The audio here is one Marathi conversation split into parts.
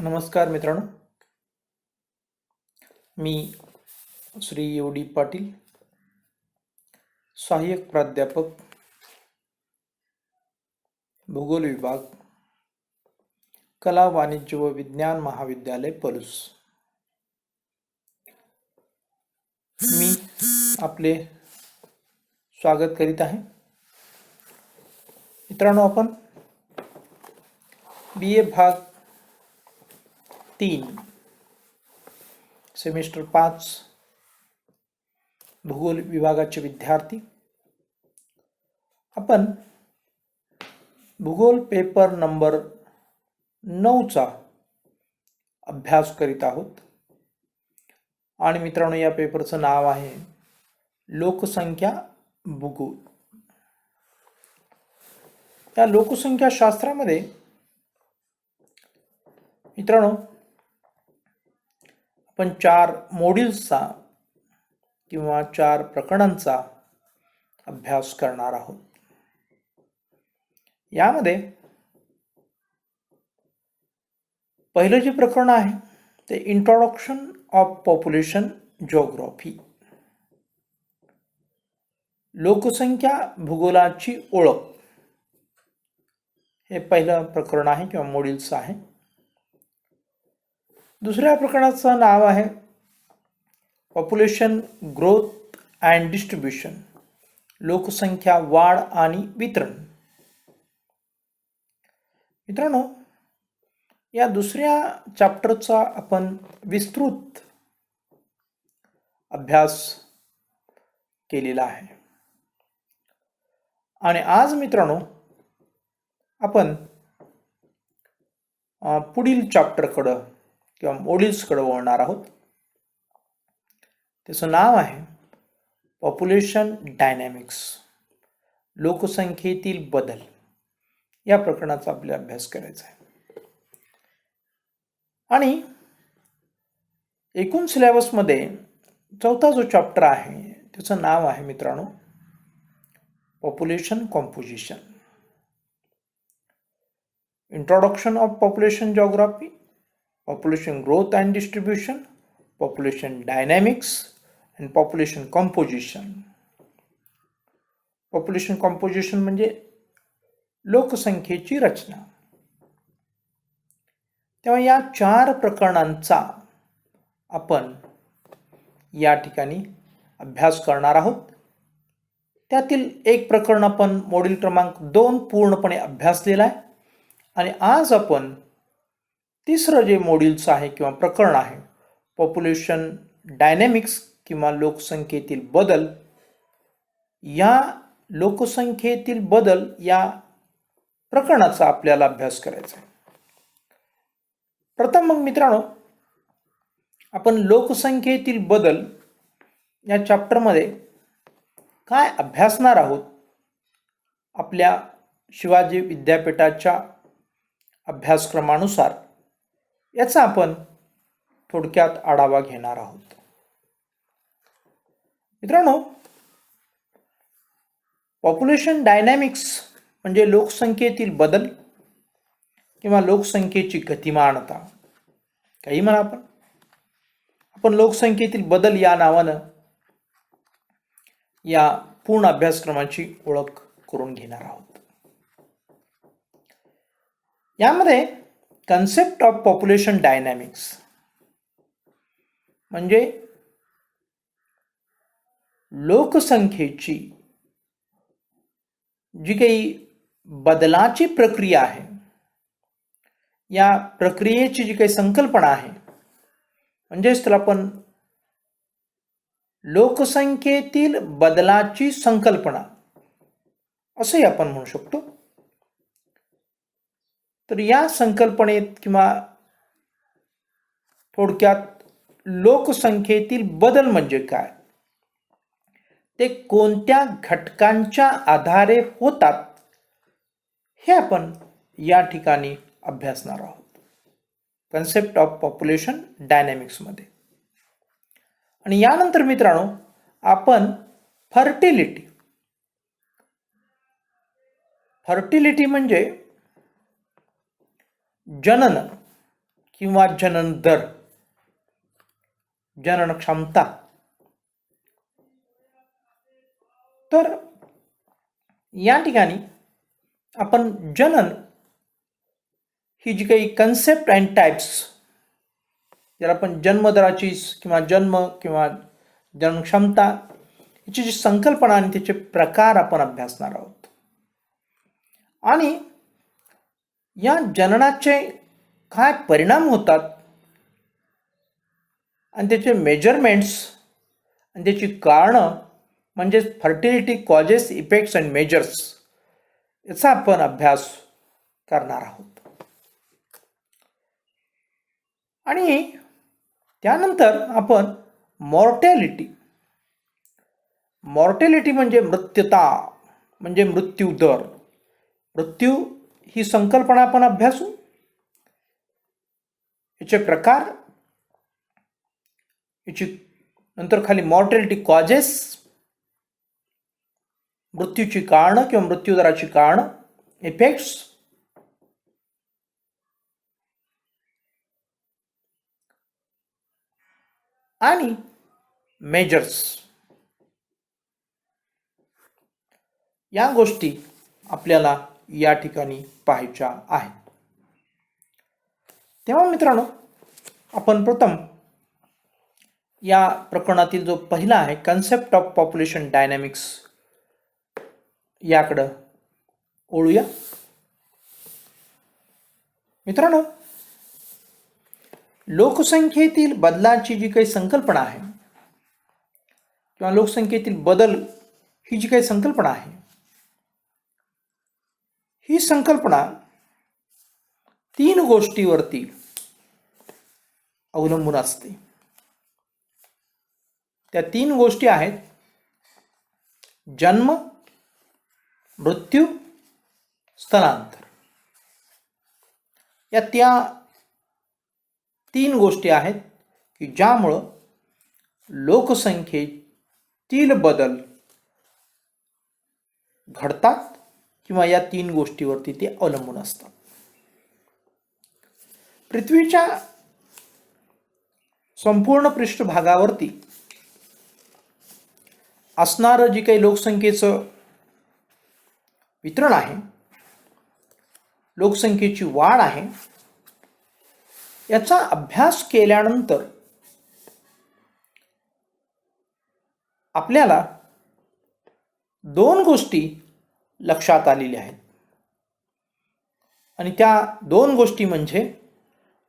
नमस्कार मित्रांनो. मी श्री ओ डी पाटील सहाय्यक प्राध्यापक भूगोल विभाग कला वाणिज्य व विज्ञान महाविद्यालय पलूस. मी आपले स्वागत करीत आहे. मित्रांनो आपण बी ए भाग तीन. सेमिस्टर पाच. भूगोल विभागाचे विद्यार्थी. आपण भूगोल पेपर नंबर नऊचा अभ्यास करीत आहोत. आणि मित्रांनो या पेपरचं नाव आहे लोकसंख्या भूगोल. या लोकसंख्या शास्त्रामध्ये मित्रांनो पण चार मॉड्यूल्सचा किंवा चार प्रकरणांचा अभ्यास करणार आहोत. यामध्ये पहिलं जे प्रकरण आहे ते इंट्रोडक्शन ऑफ पॉप्युलेशन जिओग्राफी लोकसंख्या भूगोलाची ओळख हे पहिलं प्रकरण आहे किंवा मॉड्यूल्स आहे. दुसऱ्या प्रकरणाचं नाव आहे पॉप्युलेशन ग्रोथ अँड डिस्ट्रीब्युशन लोकसंख्या वाढ आणि वितरण. मित्रांनो या दुसऱ्या चॅप्टरचा आपण विस्तृत अभ्यास केलेला आहे. आणि आज मित्रांनो आपण पुढील चॅप्टरकडं किंवा मॉड्यूल्सकडे वळणार आहोत. त्याचं नाव आहे पॉप्युलेशन डायनॅमिक्स लोकसंख्येतील बदल. या प्रकरणाचा आपल्याला अभ्यास करायचा आहे. आणि एकूण सिलेबसमध्ये चौथा जो चॅप्टर आहे त्याचं नाव आहे मित्रांनो population composition introduction of population geography population growth and distribution, population dynamics, and population composition. Population composition म्हणजे लोकसंख्येची रचना. तेव्हा या चार प्रकरणांचा आपण या ठिकाणी अभ्यास करणार आहोत. त्यातील एक प्रकरण आपण मॉड्यूल क्रमांक दोन पूर्णपणे अभ्यासलेला आहे. आणि आज आपण तिसरं जे मॉड्यूल्स आहे किंवा प्रकरण आहे पॉप्युलेशन डायनॅमिक्स किंवा लोकसंख्येतील बदल या लोकसंख्येतील बदल या प्रकरणाचा आपल्याला अभ्यास करायचा आहे. प्रथम मग मित्रांनो आपण लोकसंख्येतील बदल या चॅप्टरमध्ये काय अभ्यासणार आहोत? आपल्या शिवाजी विद्यापीठाच्या अभ्यासक्रमानुसार याचा आपण थोडक्यात आढावा घेणार आहोत. मित्रांनो पॉप्युलेशन डायनॅमिक्स म्हणजे लोकसंख्येतील बदल किंवा लोकसंख्येची गतिमानता. काही म्हणा आपण. आपण लोकसंख्येतील बदल या नावानं या पूर्ण अभ्यासक्रमाची ओळख करून घेणार आहोत. यामध्ये कन्सेप्ट ऑफ पॉप्युलेशन डायनॅमिक्स म्हणजे लोकसंख्येची जी काही बदलाची प्रक्रिया आहे या प्रक्रियेची जी काही संकल्पना आहे म्हणजेच त्याला आपण लोकसंख्येतील बदलाची संकल्पना असंही आपण म्हणू शकतो. तर या संकल्पनेत किंवा थोडक्यात लोकसंख्येतील बदल म्हणजे काय? ते कोणत्या घटकांच्या आधारे होतात? हे आपण या ठिकाणी अभ्यासणार आहोत. कन्सेप्ट ऑफ पॉप्युलेशन डायनॅमिक्समध्ये आणि यानंतर मित्रांनो आपण फर्टिलिटी फर्टिलिटी म्हणजे जनन किंवा जनन दर जनन क्षमता. तर या ठिकाणी आपण जनन ही जी काही कन्सेप्ट अँड टाईप्स ज्याला आपण जन्मदराची किंवा जन्म किंवा जनक्षमता याची जी संकल्पना आणि त्याचे प्रकार आपण अभ्यासणार आहोत. आणि या जननाचे काय परिणाम होतात? आणि त्याचे मेजरमेंट्स आणि त्याची कारणं म्हणजेच fertility causes effects and measures याचा आपण अभ्यास करणार आहोत. आणि त्यानंतर आपण मॉर्टॅलिटी मॉर्टॅलिटी म्हणजे मृत्यता म्हणजे मृत्यू दर. मृत्यू ही संकल्पना आपण अभ्यासू. याचे प्रकार. याची नंतर खाली मॉर्टॅलिटी कॉजेस मृत्यूची कारणं किंवा मृत्यूदराची कारणं. इफेक्ट्स आणि मेजर्स या गोष्टी आपल्याला या ठिकाणी पाहायच्या आहेत. तेव्हा मित्रांनो आपण प्रथम या प्रकरणातील जो पहिला आहे कन्सेप्ट ऑफ पॉप्युलेशन डायनॅमिक्स याकडं ओळूया मित्रांनो लोकसंख्येतील बदलाची जी काही संकल्पना आहे किंवा लोकसंख्येतील बदल ही जी काही संकल्पना आहे ही संकल्पना तीन गोष्टीवरती अवलंबून असते. त्या तीन गोष्टी आहेत. जन्म, मृत्यू, स्थलांतर. या त्या तीन गोष्टी आहेत की ज्यामुळं लोकसंख्येतील बदल घडतात किंवा या तीन गोष्टीवरती ते अवलंबून असतात. पृथ्वीच्या संपूर्ण पृष्ठभागावरती असणारं जी काही लोकसंख्येचं वितरण आहे लोकसंख्येची वाढ आहे याचा अभ्यास केल्यानंतर आपल्याला दोन गोष्टी लक्षात आलेल्या आहेत. आणि त्या दोन गोष्टी म्हणजे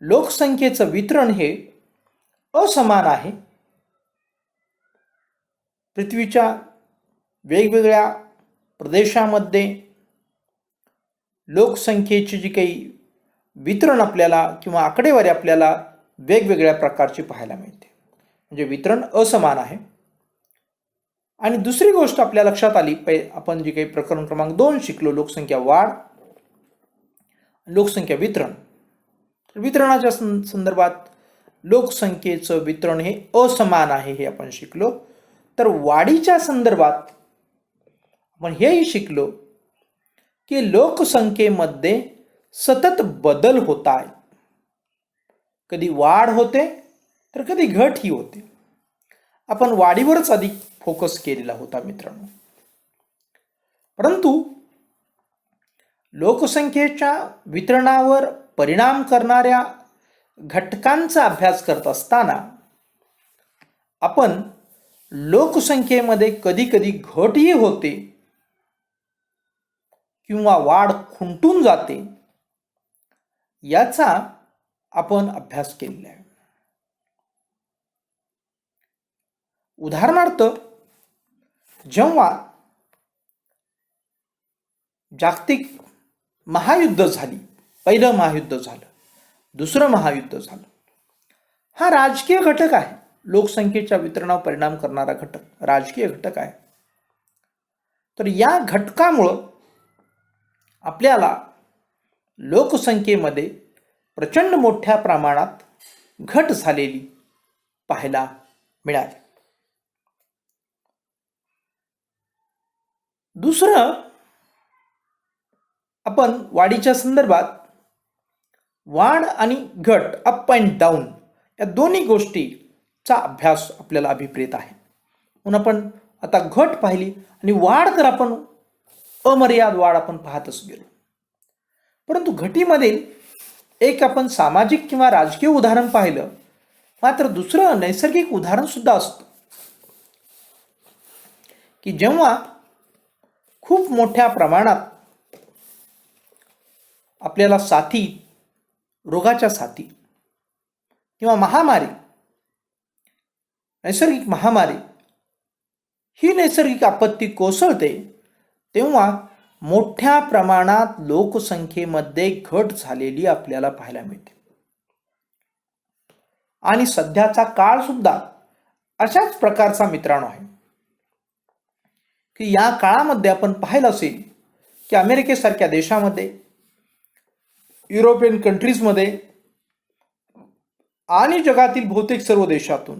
लोकसंख्येचं वितरण हे असमान आहे. पृथ्वीच्या वेगवेगळ्या प्रदेशामध्ये लोकसंख्येची जी काही वितरण आपल्याला किंवा आकडेवारी आपल्याला वेगवेगळ्या प्रकारची पाहायला मिळते. म्हणजे वितरण असमान आहे. आणि दुसरी गोष्ट आपल्या लक्षात आली पै आपण जी काही प्रकरण क्रमांक दोन शिकलो लोकसंख्या वाढ लोकसंख्या वितरण. तर वितरणाच्या सं संदर्भात लोकसंख्येचं वितरण हे असमान आहे हे आपण शिकलो. तर वाढीच्या संदर्भात आपण हेही शिकलो की लोकसंख्येमध्ये सतत बदल होत आहे कधी वाढ होते तर कधी घटही होते. आपण वाढीवरच अधिक फोकस केलेला होता मित्रांनो. परंतु लोकसंख्येच्या वितरणावर परिणाम करणाऱ्या घटकांचा अभ्यास करत असताना आपण लोकसंख्येमध्ये कधी कधी घटही होते किंवा वाढ खुंटून जाते याचा आपण अभ्यास केलेला आहे. उदाहरणार्थ जेव्हा जागतिक महायुद्ध झाली पहिलं महायुद्ध झालं दुसरं महायुद्ध झालं हा राजकीय घटक आहे. लोकसंख्येच्या वितरणावर परिणाम करणारा घटक राजकीय घटक आहे. तर या घटकामुळं आपल्याला लोकसंख्येमध्ये प्रचंड मोठ्या प्रमाणात घट झालेली पाहायला मिळाली. दुसरं आपण वाढीच्या संदर्भात वाढ आणि घट अप अँड डाऊन या दोन्ही गोष्टीचा अभ्यास आपल्याला अभिप्रेत आहे. म्हणून आपण आता घट पाहिली आणि वाढ तर आपण अमर्याद वाढ आपण पाहतच गेलो. परंतु घटीमधील एक आपण सामाजिक किंवा राजकीय उदाहरण पाहिलं मात्र दुसरं नैसर्गिक उदाहरण सुद्धा असतं. की जेव्हा खूप मोठ्या प्रमाणात आपल्याला साथी रोगाच्या साथी किंवा महामारी नैसर्गिक महामारी ही नैसर्गिक आपत्ती कोसळते तेव्हा मोठ्या प्रमाणात लोकसंख्येमध्ये घट झालेली आपल्याला पाहायला मिळते. आणि सध्याचा काळ सुद्धा अशाच प्रकारचा मित्रांनो आहे. की या काळामध्ये आपण पाहिलं असेल की अमेरिकेसारख्या देशामध्ये युरोपियन कंट्रीजमध्ये आणि जगातील बहुतेक सर्व देशातून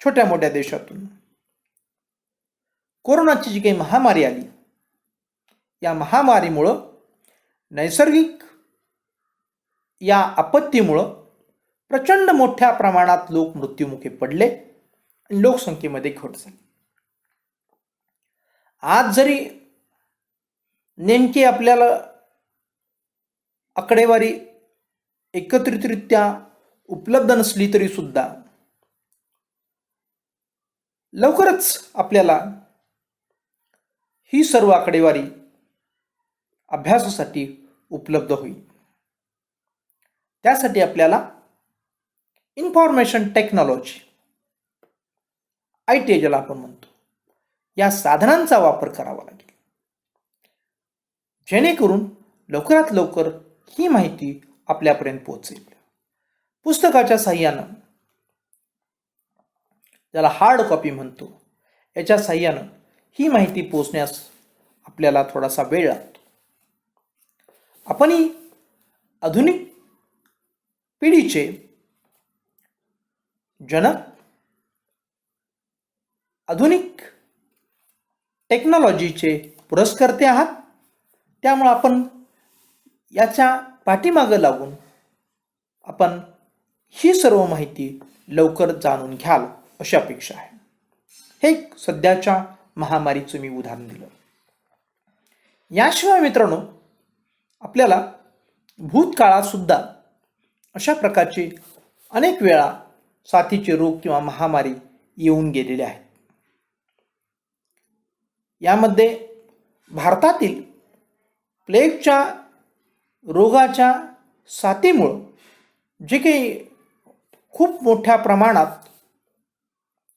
छोट्या मोठ्या देशातून कोरोनाची जी काही महामारी आली या महामारीमुळं नैसर्गिक या आपत्तीमुळं प्रचंड मोठ्या प्रमाणात लोक मृत्युमुखी पडले आणि लोकसंख्येमध्ये घट झाली. आज जरी नेमकी आपल्याला आकडेवारी एकत्रितरित्या उपलब्ध नसली तरी सुद्धा लवकरच आपल्याला ही सर्व आकडेवारी अभ्यासासाठी उपलब्ध होईल. त्यासाठी आपल्याला इन्फॉर्मेशन टेक्नॉलॉजी आय टी ज्याला आपण म्हणतो. या साधनांचा वापर करावा लागेल. जेणेकरून लवकरात लवकर ही माहिती आपल्यापर्यंत पोहोचेल. पुस्तकाच्या साह्यानं ज्याला हार्ड कॉपी म्हणतो याच्या साह्यानं ही माहिती पोचण्यास आपल्याला थोडासा वेळ लागतो. आपणही आधुनिक पिढीचे जनक आधुनिक टेक्नॉलॉजीचे पुरस्कर्ते आहात. त्यामुळं आपण याच्या पाठीमागं लागून आपण ही सर्व माहिती लवकर जाणून घ्याल अशी अपेक्षा आहे. हे सध्याच्या महामारीचं मी उदाहरण दिलं. याशिवाय मित्रांनो आपल्याला भूतकाळात सुद्धा अशा प्रकारचे अनेक वेळा साथीचे रोग किंवा महामारी येऊन गेलेले आहेत. यामध्ये भारतातील प्लेगच्या रोगाच्या साथीमुळं जे काही खूप मोठ्या प्रमाणात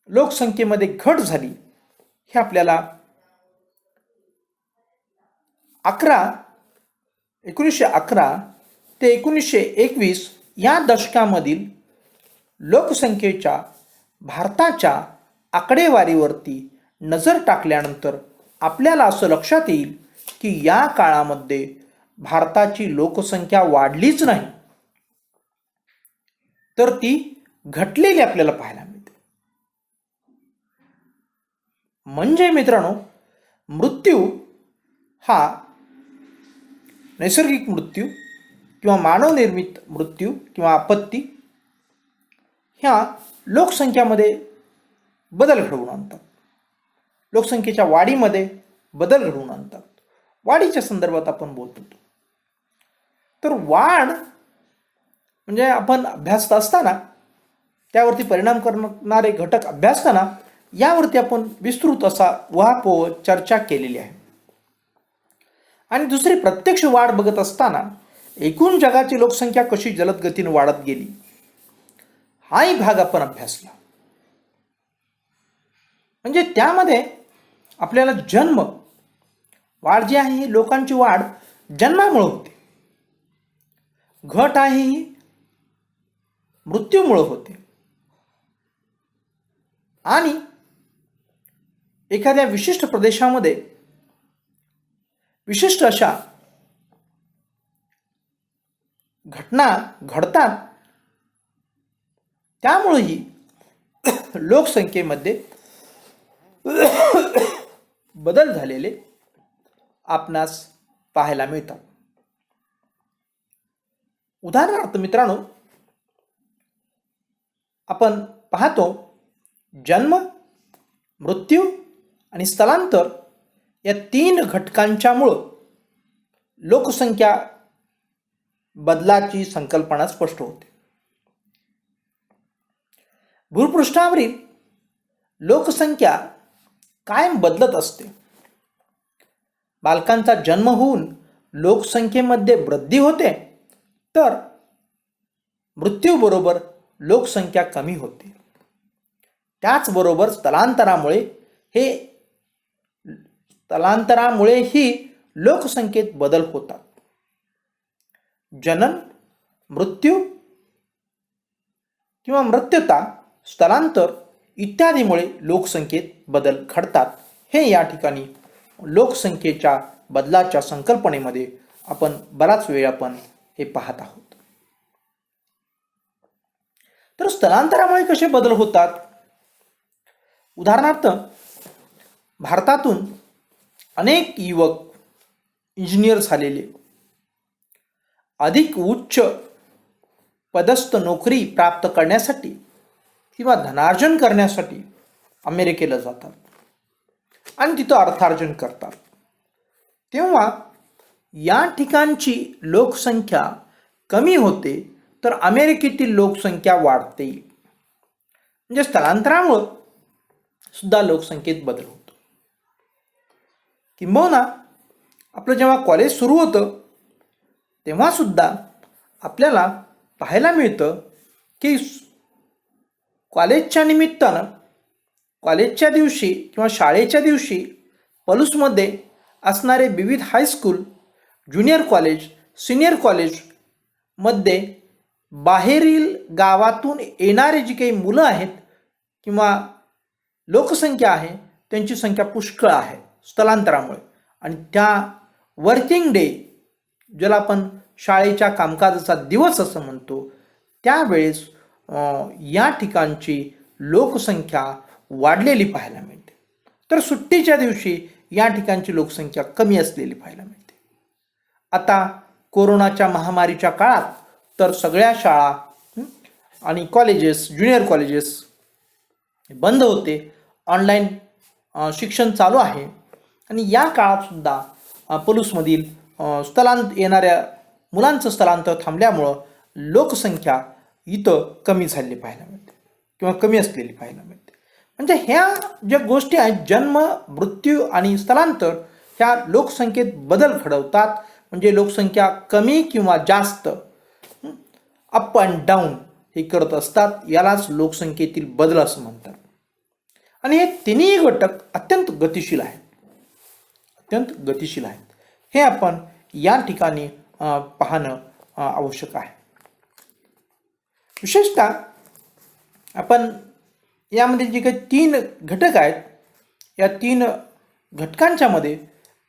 लोकसंख्येमध्ये घट झाली हे आपल्याला अकरा एकोणीसशे अकरा ते एकोणीसशे एकवीस या दशकामधील लोकसंख्येच्या भारताच्या आकडेवारीवरती नजर टाकल्यानंतर आपल्याला असं लक्षात येईल की या काळामध्ये भारताची लोकसंख्या वाढलीच नाही. तर ती घटलेली आपल्याला पाहायला मिळते. म्हणजे मित्रांनो मृत्यू हा नैसर्गिक मृत्यू किंवा मानवनिर्मित मृत्यू किंवा आपत्ती ह्या लोकसंख्यामध्ये बदल घडवून आणतात. लोकसंख्येच्या वाढीमध्ये बदल घडवून आणतात. वाढीच्या संदर्भात आपण बोलतो तर वाढ म्हणजे आपण अभ्यासत असताना त्यावरती परिणाम करणारे घटक अभ्यासताना यावरती आपण विस्तृत असा उहापोह चर्चा केलेली आहे. आणि दुसरी प्रत्यक्ष वाढ बघत असताना एकूण जगाची लोकसंख्या कशी जलद गतीने वाढत गेली हाही भाग आपण अभ्यासला. म्हणजे त्यामध्ये आपल्याला जन्म वाढ जी आहे ही लोकांची वाढ जन्मामुळे होते. घट आहे ही मृत्यूमुळं होते. आणि एखाद्या विशिष्ट प्रदेशामध्ये विशिष्ट अशा घटना घडतात त्यामुळेही लोकसंख्येमध्ये बदल झालेले आपणास पाहायला मिळतात. उदाहरणार्थ मित्रांनो आपण पाहतो जन्म मृत्यू आणि स्थलांतर या तीन घटकांच्यामुळं लोकसंख्या बदलाची संकल्पना स्पष्ट होते. भूपृष्ठावरील लोकसंख्या कायम बदलत असते. बालकांचा जन्म होऊन लोकसंख्येमध्ये वृद्धी होते तर मृत्यूबरोबर लोकसंख्या कमी होते. त्याचबरोबर स्थलांतरामुळे हे स्थलांतरामुळेही लोकसंख्येत बदल होतात. जनन मृत्यू किंवा मृत्यूता स्थलांतर इत्यादीमुळे लोकसंख्येत बदल घडतात. हे या ठिकाणी लोकसंख्येच्या बदलाच्या संकल्पनेमध्ये आपण बराच वेळ आपण हे पाहत आहोत. तर स्थलांतरामुळे कसे बदल होतात? उदाहरणार्थ भारतातून अनेक युवक इंजिनियर झालेले. अधिक उच्च पदस्थ नोकरी प्राप्त करण्यासाठी किंवा धनार्जन करण्यासाठी अमेरिकेला जातात. आणि तिथं अर्थार्जन करतात. तेव्हा या ठिकाणची लोकसंख्या कमी होते तर अमेरिकेतील लोकसंख्या वाढते. म्हणजे स्थलांतरामुळं सुद्धा लोकसंख्येत बदल होतो. किंबहुना आपलं जेव्हा कॉलेज सुरू होतं तेव्हा सुद्धा आपल्याला पाहायला मिळतं की कॉलेजच्या निमित्तानं कॉलेजच्या दिवशी किंवा शाळेच्या दिवशी पलूसमध्ये असणारे विविध हायस्कूल ज्युनियर कॉलेज सिनियर कॉलेजमध्ये बाहेरील गावातून येणारे जी काही मुलं आहेत किंवा लोकसंख्या आहे त्यांची संख्या पुष्कळ आहे स्थलांतरामुळे. आणि त्या वर्किंग डे ज्याला आपण शाळेच्या कामकाजाचा दिवस असं म्हणतो त्यावेळेस या ठिकाणची लोकसंख्या वाढलेली पाहायला मिळते. तर सुट्टीच्या दिवशी या ठिकाणची लोकसंख्या कमी असलेली पाहायला मिळते. आता कोरोनाच्या महामारीच्या काळात तर सगळ्या शाळा आणि कॉलेजेस ज्युनियर कॉलेजेस बंद होते. ऑनलाईन शिक्षण चालू आहे. आणि या काळातसुद्धा पलूसमधील स्थलांत येणाऱ्या मुलांचं स्थलांतर थांबल्यामुळं लोकसंख्या इथं कमी झालेली पाहायला मिळते किंवा कमी असलेली पाहायला मिळते. म्हणजे ह्या ज्या गोष्टी आहेत जन्म मृत्यू आणि स्थलांतर ह्या लोकसंख्येत बदल घडवतात. म्हणजे लोकसंख्या कमी किंवा जास्त अप अँड डाऊन हे करत असतात. यालाच लोकसंख्येतील बदल असं म्हणतात. आणि हे तिन्ही घटक अत्यंत गतिशील आहेत. अत्यंत गतिशील आहेत. हे आपण या ठिकाणी पाहणं आवश्यक आहे. विशेषतः आपण यामध्ये जे काही तीन घटक आहेत या तीन घटकांच्यामध्ये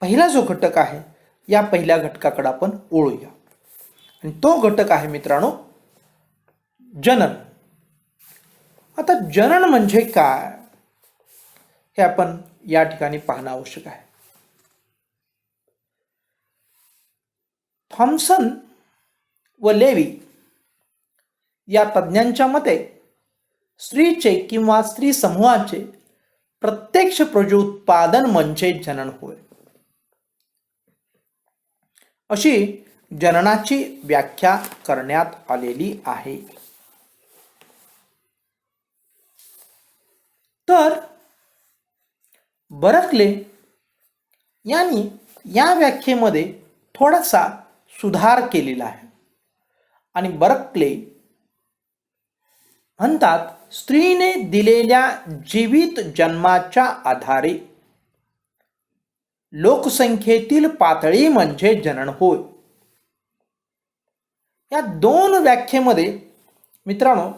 पहिला जो घटक आहे या पहिल्या घटकाकडे आपण ओळूया आणि तो घटक आहे मित्रांनो जनन. आता जनन म्हणजे काय हे आपण या ठिकाणी पाहणं आवश्यक आहे. थॉम्सन व लेवी या तज्ज्ञांच्या मते स्त्रीचे किंवा स्त्री समूहाचे प्रत्यक्ष प्रजोत्पादन म्हणजे जनन होय. अशी जननाची व्याख्या करण्यात आलेली आहे. तर बरकले यांनी या व्याख्येमध्ये थोडासा सुधार केलेला आहे. आणि बरकले म्हणतात स्त्रीने दिलेल्या जीवित जन्माच्या आधारे. लोकसंख्येतील पातळी म्हणजे जनन होय. या दोन व्याख्येमध्ये मित्रांनो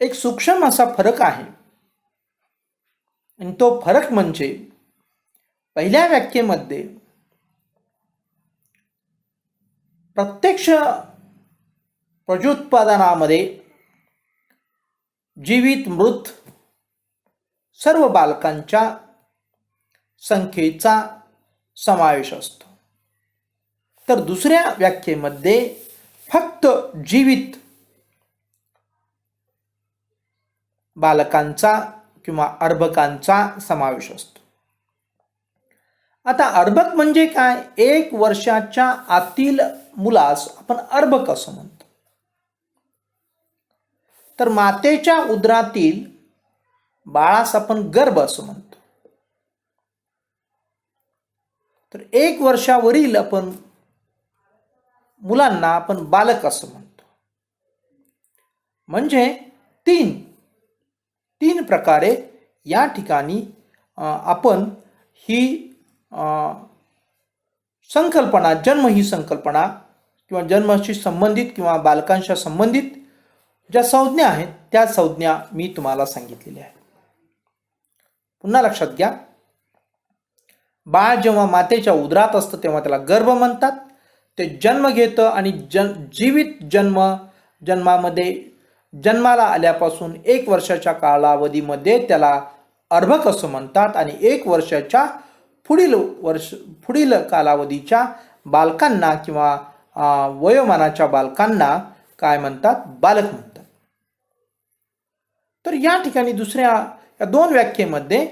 एक सूक्ष्म असा फरक आहे. आणि तो फरक म्हणजे पहिल्या व्याख्येमध्ये प्रत्यक्ष प्रजोत्पादनामध्ये जीवित मृत सर्व बालकांच्या संख्येचा समावेश असतो. तर दुसऱ्या व्याख्येमध्ये फक्त जीवित बालकांचा किंवा अर्भकांचा समावेश असतो. आता अर्भक म्हणजे काय? एक वर्षाच्या आतील मुलास आपण अर्भक असं म्हणतो. तर मातेच्या उदरातील बाळास आपण गर्भ असं म्हणतो. तर एक वर्षावरील आपण मुलांना आपण बालक असं म्हणतो. म्हणजे तीन तीन प्रकारे या ठिकाणी आपण ही संकल्पना जन्म ही संकल्पना किंवा जन्माशी संबंधित किंवा बालकांशी संबंधित ज्या संज्ञा आहेत त्या संज्ञा मी तुम्हाला सांगितलेल्या आहेत. पुन्हा लक्षात घ्या. बाळ जेव्हा मातेच्या उदरात असतं तेव्हा त्याला गर्भ म्हणतात. ते जन्म घेतं आणि जन जीवित जन्म जन्मामध्ये जन्माला आल्यापासून एक वर्षाच्या कालावधीमध्ये त्याला अर्भक असं म्हणतात आणि एक वर्षाच्या पुढील वर्ष पुढील कालावधीच्या बालकांना किंवा वयोमानाच्या बालकांना काय म्हणतात? बालक म्हणतात. तर या ठिकाणी दुसऱ्या या दोन व्याख्येमध्ये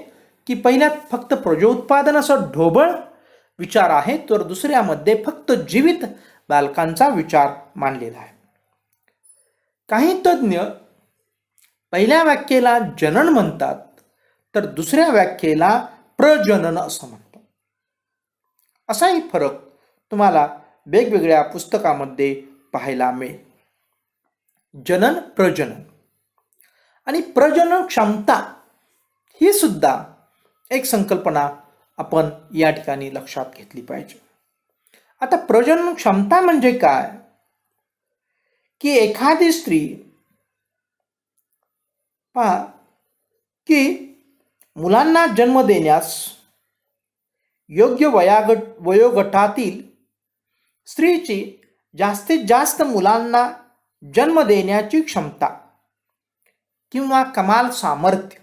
की पहिल्यात फक्त प्रजोत्पादन ढोबळ विचार आहे तर दुसऱ्यामध्ये फक्त जीवित बालकांचा विचार मांडलेला आहे. काही तज्ज्ञ पहिल्या व्याख्येला जनन म्हणतात तर दुसऱ्या व्याख्येला प्रजनन असं म्हणतात. असाही फरक तुम्हाला वेगवेगळ्या पुस्तकामध्ये पाहायला मिळेल. जनन प्रजनन. आणि प्रजनन क्षमता ही सुद्धा एक संकल्पना आपण या ठिकाणी लक्षात घेतली पाहिजे. आता प्रजनन क्षमता म्हणजे काय? की एखादी स्त्री पहा की मुलांना जन्म देण्यास योग्य वयागट वयोगटातील स्त्रीची जास्तीत जास्त मुलांना जन्म देण्याची क्षमता किंवा कमाल सामर्थ्य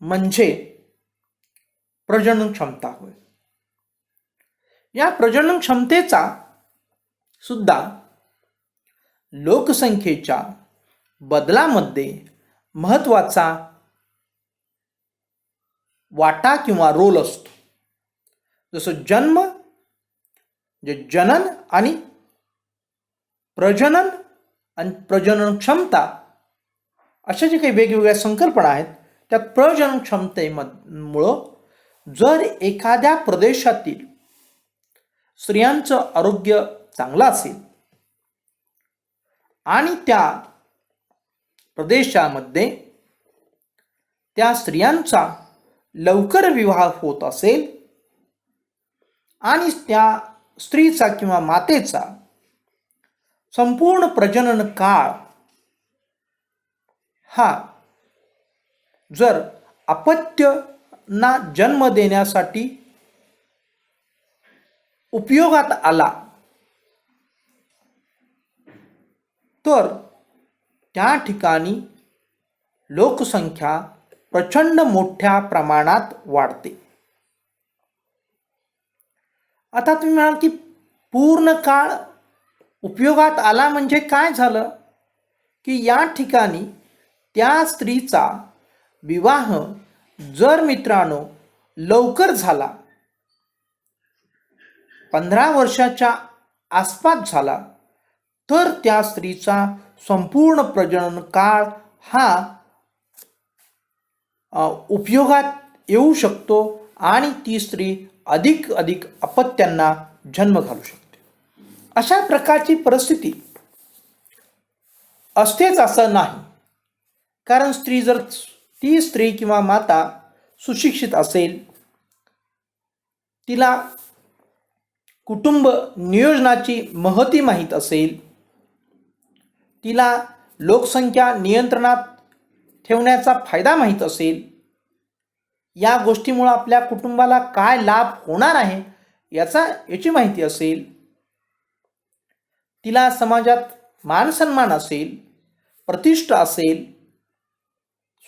म्हणजे प्रजनन क्षमता होय. या प्रजनन क्षमतेचा सुद्धा लोकसंख्येच्या बदलामध्ये महत्त्वाचा वाटा किंवा रोल असतो. जसं जन्म जे जनन आणि प्रजनन आणि प्रजनन क्षमता अशा जे काही वेगवेगळ्या संकल्पना आहेत त्या प्रजनन क्षमतेमुळं जर एखाद्या प्रदेशातील स्त्रियांचं आरोग्य चांगलं असेल आणि त्या प्रदेशामध्ये त्या स्त्रियांचा लवकर विवाह होत असेल आणि त्या स्त्रीचा किंवा मातेचा संपूर्ण प्रजनन काळ हा. जर अपत्यना जन्म देण्यासाठी उपयोगात आला तर त्या ठिकाणी लोकसंख्या प्रचंड मोठ्या प्रमाणात वाढते. आता तुम्ही म्हणाल की पूर्ण काळ उपयोगात आला म्हणजे काय झालं? की या ठिकाणी त्या स्त्रीचा विवाह जर मित्रांनो लवकर झाला पंधरा वर्षाच्या आसपास झाला तर त्या स्त्रीचा संपूर्ण प्रजनन काळ हा उपयोगात येऊ शकतो आणि ती स्त्री अधिक अधिक अपत्यांना जन्म घालू शकते. अशा प्रकारची परिस्थिती असतेच असं नाही. कारण स्त्री जर ती स्त्री किंवा माता सुशिक्षित असेल तिला कुटुंब नियोजनाची महती माहीत असेल तिला लोकसंख्या नियंत्रणात ठेवण्याचा फायदा माहीत असेल या गोष्टीमुळं आपल्या कुटुंबाला काय लाभ होणार आहे याचा याची माहिती असेल तिला समाजात मानसन्मान असेल प्रतिष्ठा असेल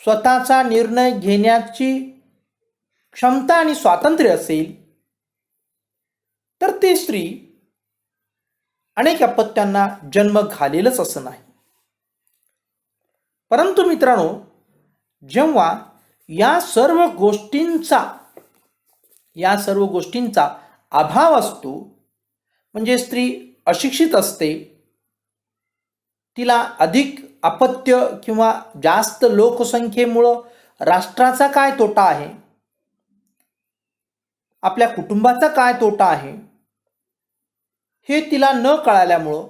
स्वतःचा निर्णय घेण्याची क्षमता आणि स्वातंत्र्य असेल तर ती स्त्री अनेक अपत्यांना जन्म घालेलच असं नाही. परंतु मित्रांनो जेव्हा या सर्व गोष्टींचा या सर्व गोष्टींचा अभाव असतो म्हणजे स्त्री अशिक्षित असते तिला अधिक अपत्य किंवा जास्त लोकसंख्येमुळं राष्ट्राचा काय तोटा आहे? आपल्या कुटुंबाचा काय तोटा आहे? हे तिला न कळाल्यामुळं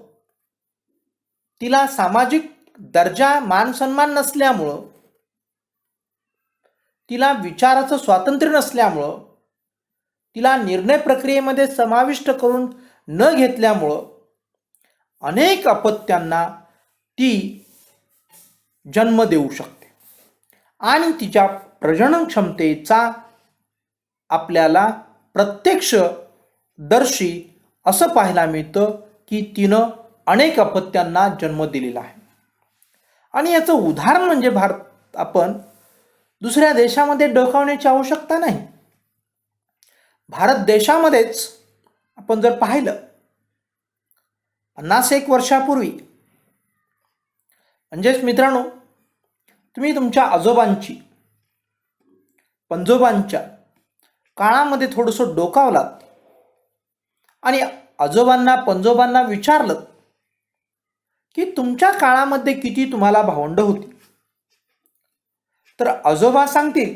तिला सामाजिक दर्जा मानसन्मान नसल्यामुळं तिला विचाराचं स्वातंत्र्य नसल्यामुळं तिला निर्णय प्रक्रियेमध्ये समाविष्ट करून न घेतल्यामुळं अनेक अपत्यांना ती जन्म देऊ शकते. आणि तिच्या प्रजनन क्षमतेचा आपल्याला प्रत्यक्ष दर्शी असं पाहायला मिळतं की तिनं अनेक अपत्यांना जन्म दिलेला आहे. आणि याचं उदाहरण म्हणजे भारत आपण दुसऱ्या देशामध्ये डोकावण्याची आवश्यकता नाही. भारत देशामध्येच आपण जर पाहिलं पन्नास एक वर्षापूर्वी म्हणजेच मित्रांनो तुम्ही तुमच्या आजोबांची पंजोबांच्या काळामध्ये थोडंसं डोकावलात आणि आजोबांना पंजोबांना विचारलं की तुमच्या काळामध्ये किती तुम्हाला भावंड होती? तर आजोबा सांगतील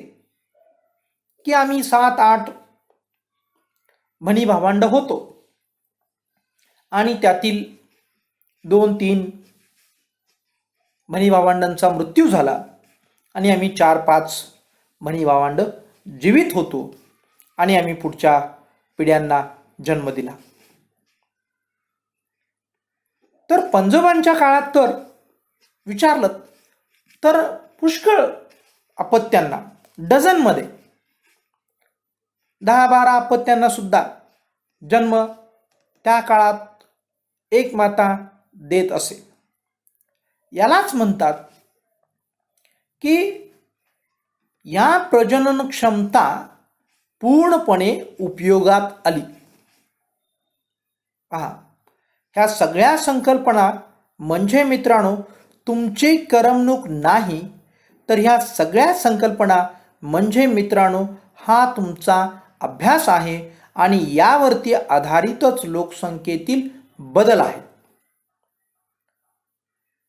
की आम्ही सात आठ म्हणी भावंड होतो. आणि त्यातील दोन तीन म्हणी मृत्यू झाला आणि आम्ही चार पाच म्हणी जीवित होतो आणि आम्ही पुढच्या पिढ्यांना जन्म दिला. तर पंजोबांच्या काळात तर विचारलं तर पुष्कळ अपत्यांना डझनमध्ये दहा बारा अपत्यांना सुद्धा जन्म त्या काळात एक माता देत असे. यालाच म्हणतात की या प्रजनन क्षमता पूर्णपणे उपयोगात आली. पहा ह्या सगळ्या संकल्पना म्हणजे मित्रांनो तुमची करमणूक नाही तर ह्या सगळ्या संकल्पना म्हणजे मित्रांनो हा तुमचा अभ्यास आहे आणि यावरती आधारितच लोकसंख्येतील बदल आहेत.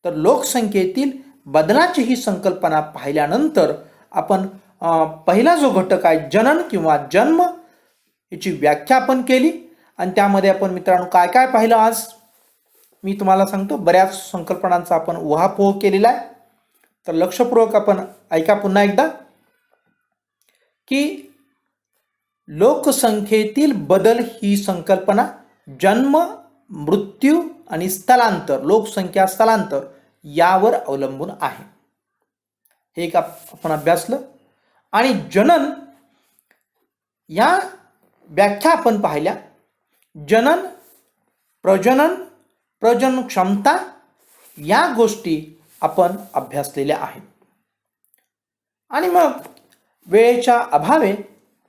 तर लोकसंख्येतील बदलाची ही संकल्पना पाहिल्यानंतर आपण पहिला जो घटक आहे जनन किंवा जन्म याची व्याख्या आपण केली. आणि त्यामध्ये आपण मित्रांनो काय काय पाहिलं आज? मी तुम्हाला सांगतो बऱ्याच संकल्पनांचा आपण उहापोह केलेला आहे. तर लक्षपूर्वक आपण ऐका पुन्हा एकदा. की लोकसंख्येतील बदल ही संकल्पना जन्म मृत्यू आणि स्थलांतर लोकसंख्या स्थलांतर यावर अवलंबून आहे. हे एक आपण अभ्यासलं. आणि जनन या व्याख्या आपण पाहिल्या. जनन प्रजनन प्रजनन क्षमता या गोष्टी आपण अभ्यासलेल्या आहेत. आणि मग वेळेच्या अभावे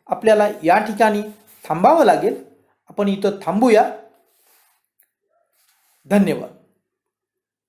आपल्याला या ठिकाणी थांबावं लागेल. आपण इथं थांबूया. धन्यवाद.